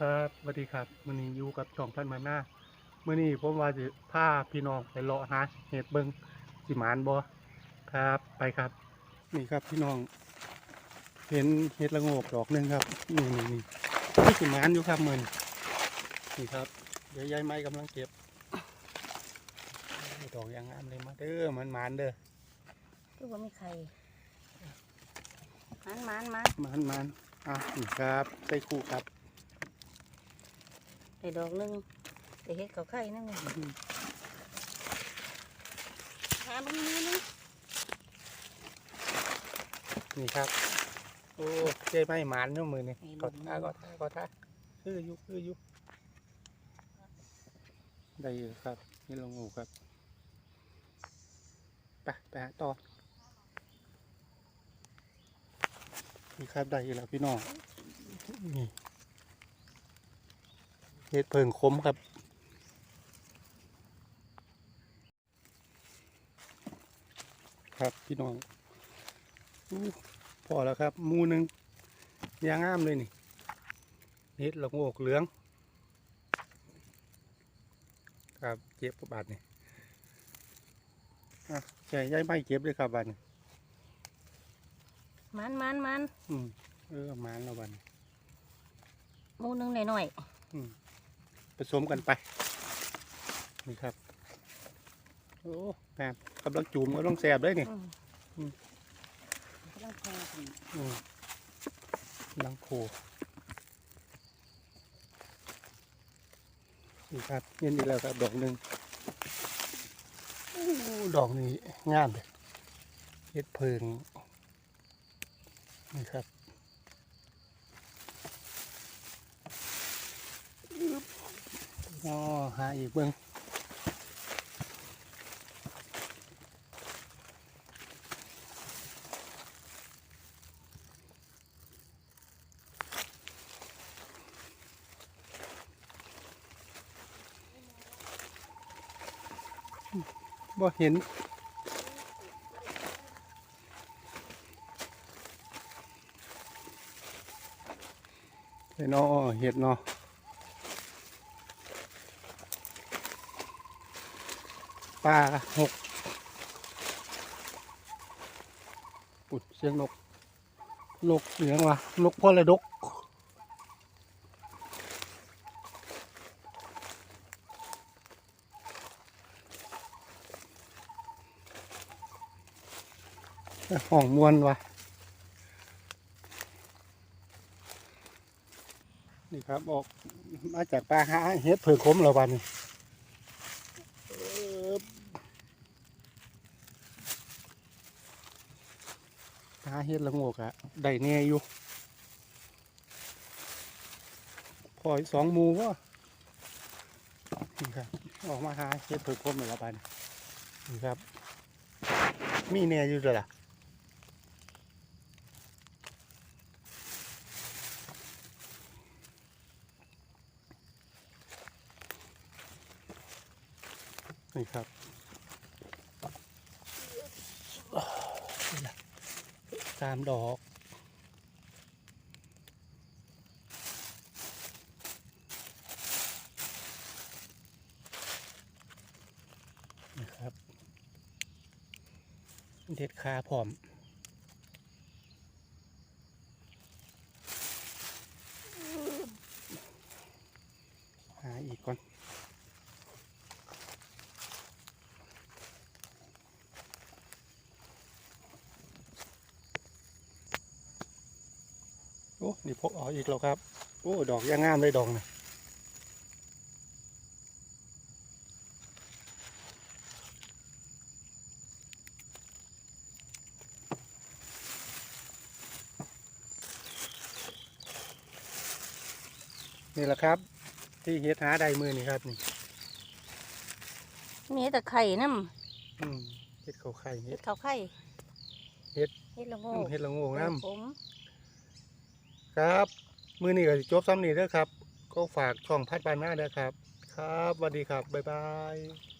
ครับสวัสดีครับมื้อนี้อยู่กับช่องพันมาหน้ามื้อนี้ผมว่าจะพาพี่น้องไปเลาะหาเห็ดเบิงสิหมานบ่ครับไปครับ นี่ครับพี่น้อง เห็นเห็ดละโงกดอกหนึงครับนี่นี่นี่นี่สิหมานอยู่ครับมื้อนี้นี่ครับ เดี๋ยวยายไม้กำลังเก็บดอกอยางงามเลยมาเด้อมันหมานเด้อคือว่ามีใครมันมันมาหมานหมานอะนี่ครับใส่คู่ครับ ไอ้ดอกหนึงไอ้เฮ็ดเขาไข่นั่นไงหาบังนี้นึงนี่ครับ โอ้ยายไม้หมานอยู่มือนี่กดท่ากดท่ากดท่าคืออยู่คืออยู่ได้อยู่ครับ นี่ลงงูครับไปไปหาต่อนี่ครับได้อยู่แล้วพี่น้องนี่ เห็ดเพิงคมครับ ครับพี่น้องอู้พอแล้วครับหมูหนึ่งยางงามเลยนี่เห็ดละโงกเหลือง ครับเก็บบาทนี่อะใช่ย้ายไม่เก็บเลยครับบาทนี่มันมันมันอืมเออหมานแล้วบาทนี่หมูหนึงหน่อย ผสมกันไปนี่ครับโอ้แม่กำลังจูมก็ต้องแสบเลยๆนี่อืมอืมกำลังแทงขึ้นอืมลังโคนี่ครับเย็นดีแล้วครับดอกหนึ่งอู้ดอกนี้งามเลยเฮ็ดเพิงนี่ครับอึ๊บ อ๋อหาอีกเบิ้งบ่เห็นเห็ดเนาะเห็ดเนาะ ปลาหกปุดเสียงนก นกเสียงวะนกพ่อระดกห้องมวนวะนี่ครับออกมาจากปลาหาเห็ดเผือกขมแล้ววันนี้เอิบหา เห็ดละงกอะได้แน่อยู่พออีกสองมูวะนี่ครับ ออกมาหาเห็ดเผือกขมแล้ววันนี้นี่ครับ มีแน่อยู่ด้วยล่ะนี่ครับ สามดอกนะครับเด็ดขาพร้อมหาอีกก่อน โอ้ นี่พกออกอีกแล้วครับ โอ้ ดอกยังงามเลยดอกนะนี่แหละครับ ที่เฮ็ดหาได้มือนี่ครับนี่มีแต่ไข่น้อืมเฮ็ดเขาไข่ำเฮ็เฮ็ดดเขาไข่เฮ็ดเฮ็ดละโงอืมกเฮ็ดละโงงน้ผมำ ครับ มือนี่ก็สิจบซ้ำนี่เด้อครับ ก็ฝากช่องพัดบานหน้าเด้อครับ ครับสวัสดีครับ บ๊ายบาย